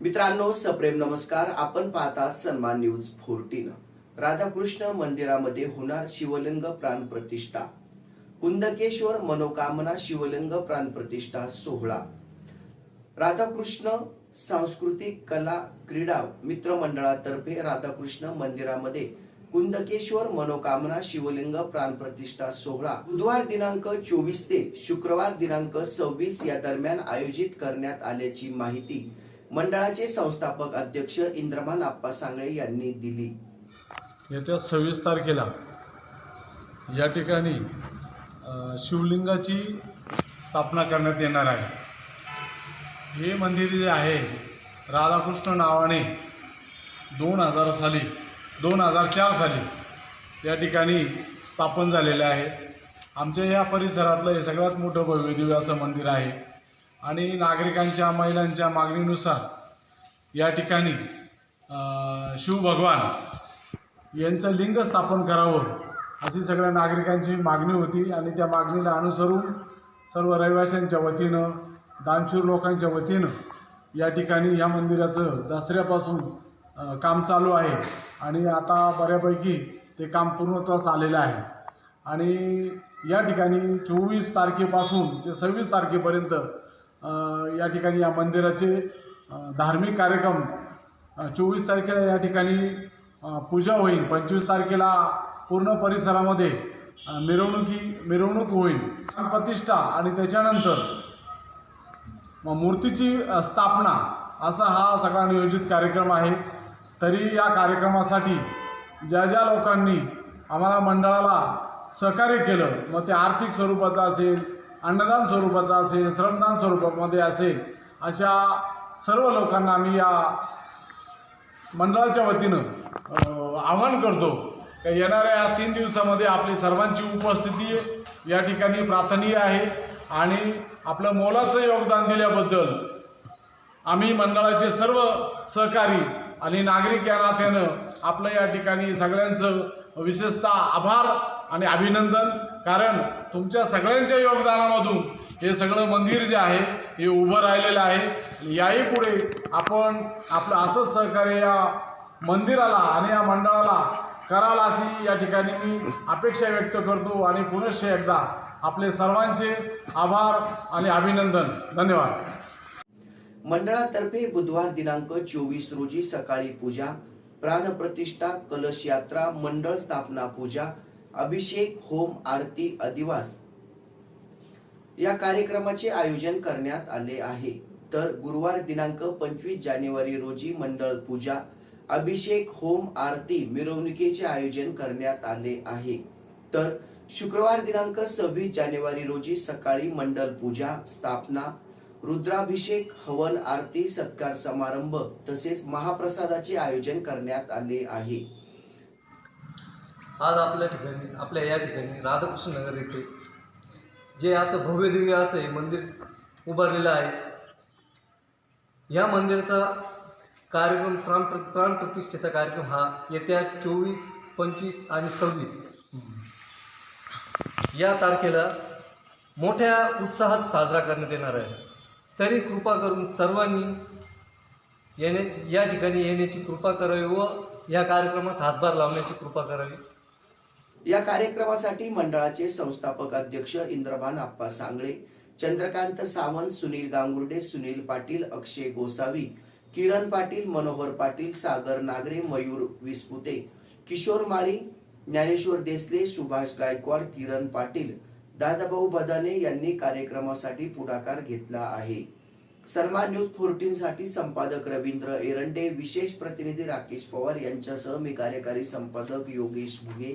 मित्रांनो सप्रेम नमस्कार. आपण पाहतात सन्मान न्यूज फोर्टीन. राधाकृष्ण मंदिरामध्ये होणार शिवलिंग प्राण प्रतिष्ठा. कुंदकेश्वर मनोकामना शिवलिंग प्राण प्रतिष्ठा सोहळा. राधाकृष्ण सांस्कृतिक कला क्रीडा मित्रमंडळातर्फे राधाकृष्ण मंदिरामध्ये कुंदकेश्वर मनोकामना शिवलिंग प्राण प्रतिष्ठा सोहळा. बुधवार दिनांक चोवीस ते शुक्रवार दिनांक सव्वीस या दरम्यान आयोजित करण्यात आल्याची माहिती मंडळाचे संस्थापक अध्यक्ष इंद्रमान आप्पा सांगळे यांनी दिली. येत्या सव्वीस तारखेला या ठिकाणी शिवलिंगाची स्थापना करण्यात येणार आहे. हे मंदिर जे आहे राधाकृष्ण नावाने दोन हजार साली दोन हजार चार साली या ठिकाणी स्थापन झालेले आहे. आमच्या या परिसरातलं हे सगळ्यात मोठं भव्यदिव्य असं मंदिर आहे. आणि नागरिकांच्या महिलांच्या मागणीनुसार या ठिकाणी शिव शिवभगवान यांचं लिंग स्थापन करावं अशी सगळ्या नागरिकांची मागणी होती आणि त्या मागणीला अनुसरून सर्व रहिवाशांच्या वतीनं दानशूर लोकांच्या वतीनं या ठिकाणी ह्या मंदिराचं दसऱ्यापासून काम चालू आहे आणि आता बऱ्यापैकी ते काम पूर्णत्वास आलेलं आहे. आणि या ठिकाणी चोवीस तारखेपासून ते सव्वीस तारखेपर्यंत या ठिकाणी या मंदिराचे धार्मिक कार्यक्रम चोवीस तारखेला या ठिकाणी पूजा होईल. पंचवीस तारखेला पूर्ण परिसरामध्ये मिरवणुकी मिरवणूक होईल. प्रतिष्ठा आणि त्याच्यानंतर मूर्तीची स्थापना असा हा सगळा नियोजित कार्यक्रम आहे. तरी या कार्यक्रमासाठी ज्या ज्या लोकांनी आम्हाला मंडळाला सहकार्य केलं मग ते आर्थिक स्वरूपाचं असेल अन्नदान स्वरूपाचा असेल श्रमदान स्वरूपामध्ये असेल अशा सर्व लोकांना आम्ही या मंडळाच्या वतीनं आवाहन करतो का येणाऱ्या या तीन दिवसामध्ये आपली सर्वांची उपस्थिती या ठिकाणी प्रार्थनीय आहे आणि आपलं मोलाचं योगदान दिल्याबद्दल आम्ही मंडळाचे सर्व सहकारी आणि नागरिक या नात्यानं आपलं या ठिकाणी सगळ्यांचं विशेषतः आभार आणि अभिनंदन. कारण तुमच्या सगळ्यांच्या योगदानामधून हे सगळं मंदिर जे आहे हे उभं राहिलेलं आहे. याही पुढे आपण आपलं असंच सहकार्य या मंदिराला आणि या मंडळाला कराल अशी या ठिकाणी मी अपेक्षा व्यक्त करतो आणि पुनश्च एकदा आपले सर्वांचे आभार आणि अभिनंदन. धन्यवाद. मंडळातर्फे बुधवार दिनांक चोवीस रोजी सकाळी पूजा प्राणप्रतिष्ठा कलश यात्रा मंडळ स्थापना पूजा अभिषेक होम आरती अधिवास या कार्यक्रमाचे आयोजन करण्यात आले आहे. तर गुरुवार दिनांक पंचवीस जानेवारी रोजी मंडळ पूजा अभिषेक होम आरती मिरवणुकीचे आयोजन करण्यात आले आहे. तर शुक्रवार दिनांक सव्वीस जानेवारी रोजी सकाळी मंडल पूजा स्थापना रुद्राभिषेक हवन आरती सत्कार समारंभ तसेच महाप्रसादाचे आयोजन करण्यात आले आहे. आज आपल्या ठिकाणी आपल्या या ठिकाणी राधाकृष्ण नगर येथे जे असं भव्यदिव्य असं हे मंदिर उभारलेलं आहे. या मंदिराचा कार्यक्रम प्राण प्राणप्रतिष्ठेचा कार्यक्रम हा येत्या चोवीस पंचवीस आणि सव्वीस या तारखेला मोठ्या उत्साहात साजरा करण्यात येणार आहे. तरी कृपा करून सर्वांनी येणे या ठिकाणी येण्याची कृपा करावी व या कार्यक्रमास हातभार लावण्याची कृपा करावी. या कार्यक्रमासाठी मंडळाचे संस्थापक अध्यक्ष इंद्रभान आप्पा सांगळे चंद्रकांत सावंत सुनील गांगुर्डे सुनील पाटील अक्षय गोसावी किरण पाटील मनोहर पाटील सागर नागरे मयूर विस्पुते किशोर माळी ज्ञानेश्वर देसले सुभाष गायकवाड किरण पाटील दादाभाऊ बदाने यांनी कार्यक्रमासाठी पुढाकार घेतला आहे. सन्मान न्यूज फोर्टीन साठी संपादक रवींद्र एरंडे विशेष प्रतिनिधी राकेश पवार यांच्यासह मी कार्यकारी संपादक योगेश भुगे